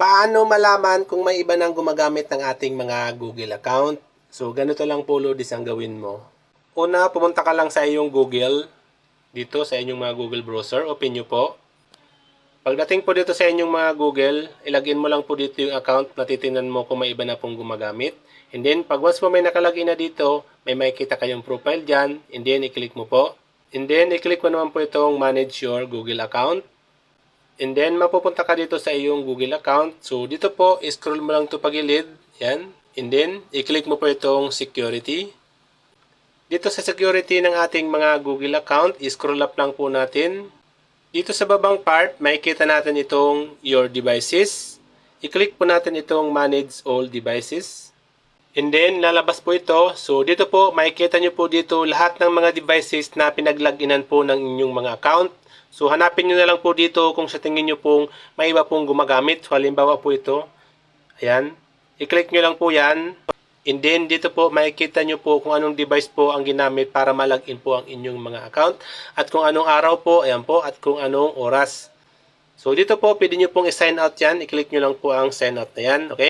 Paano malaman kung may iba nang gumagamit ng ating mga Google account? So, ganito lang po Lodis ang gawin mo. Una, pumunta ka lang sa iyong Google. Dito sa inyong mga Google browser. Open nyo po. Pagdating po dito sa inyong mga Google, ilagin mo lang po dito yung account na titingnan mo kung may iba na pong gumagamit. And then, pag once mo may nakalagin na dito, may makikita kayong profile dyan. And then, i-click mo po. And then, i-click mo naman po itong manage your Google account. And then, mapupunta ka dito sa iyong Google account. So, dito po, scroll mo lang to pagilid. Yan. And then, i-click mo po itong security. Dito sa security ng ating mga Google account, scroll up lang po natin. Dito sa babang part, makikita natin itong your devices. I-click po natin itong manage all devices. And then, lalabas po ito. So, dito po, makikita nyo po dito lahat ng mga devices na pinaglaginan po ng inyong mga account. So, hanapin nyo na lang po dito kung sa tingin nyo pong may iba pong gumagamit. So, halimbawa po ito. Ayan. I-click nyo lang po yan. And then, dito po, makikita nyo po kung anong device po ang ginamit para malagin po ang inyong mga account. At kung anong araw po, ayan po, at kung anong oras. So, dito po, pwede nyo pong i-sign out yan. I-click nyo lang po ang sign out na yan. Okay?